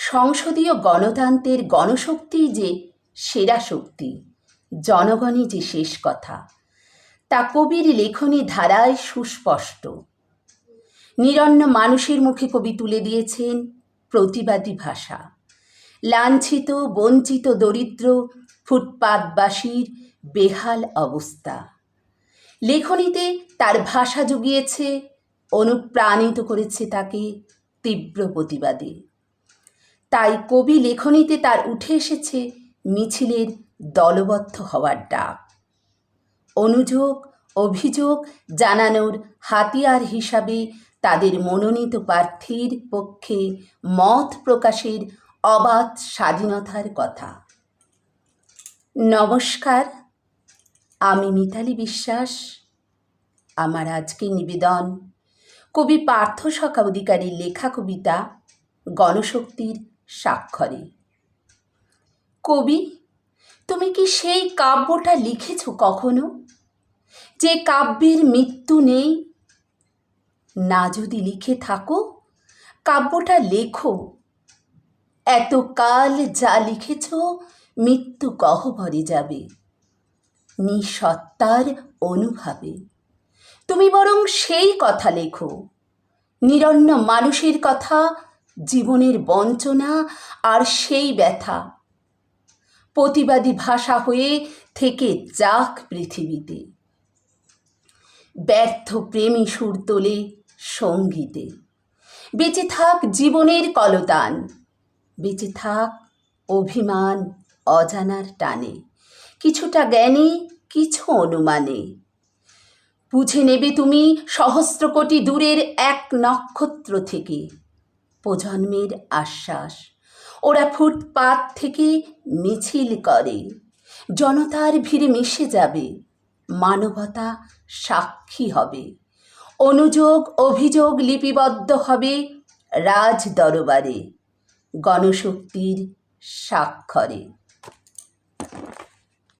সংসদীয় গণতন্ত্রের গণশক্তি যে সেরা শক্তি, জনগণই যে শেষ কথা, তা কবির লেখনী ধারায় সুস্পষ্ট। নিরন্ন মানুষের মুখে কবি তুলে দিয়েছেন প্রতিবাদী ভাষা। লাঞ্ছিত, বঞ্চিত, দরিদ্র, ফুটপাতবাসীর বেহাল অবস্থা। লেখনীতে তার ভাষা জুগিয়েছে, অনুপ্রাণিত করেছে তাকে তীব্র প্রতিবাদে। তাই কবি লেখনীতে তার উঠে এসেছে মিছিলের দলবদ্ধ হওয়ার ডাক। অনুযোগ, অভিযোগ জানানোর হাতিয়ার হিসাবে তাদের মনোনীত প্রার্থীর পক্ষে মত প্রকাশের অবাধ স্বাধীনতার কথা। নমস্কার, আমি মিতালি বিশ্বাস। আমার আজকের নিবেদন, কবি পার্থ সখা অধিকারীর লেখা কবিতা গণশক্তির স্বাক্ষরে কবি, তুমি কি সেই কাব্যটা লিখেছ কখনো? যে কাব্যের মৃত্যু নেই? না যদি লিখে থাকো, কাব্যটা লেখো। এত কাল যা লিখেছ, মৃত্যু গহ্বরে যাবে। নিঃসত্তার অনুভাবে। তুমি বরং সেই কথা লেখো। নিরন্ন মানুষের কথা জীবনের বঞ্চনা আর সেই ব্যথা। প্রতিবাদী ভাষা হয়ে থেকে যাক পৃথিবীতে। ব্যর্থ প্রেমী সুর তোলে সঙ্গীতে। বেঁচে থাক জীবনের কলতান। বেঁচে থাক অভিমান অজানার টানে। কিছুটা জ্ঞানে, কিছু অনুমানে। বুঝে নেবে তুমি সহস্র কোটি দূরের এক নক্ষত্র থেকে। প্রজন্মের আশ্বাস। ওরা ফুটপাত থেকে মিছিল করে। জনতার ভিড়ে মিশে যাবে। মানবতা সাক্ষী হবে। অনুযোগ, অভিযোগ লিপিবদ্ধ হবে রাজ দরবারে গণশক্তির স্বাক্ষরে।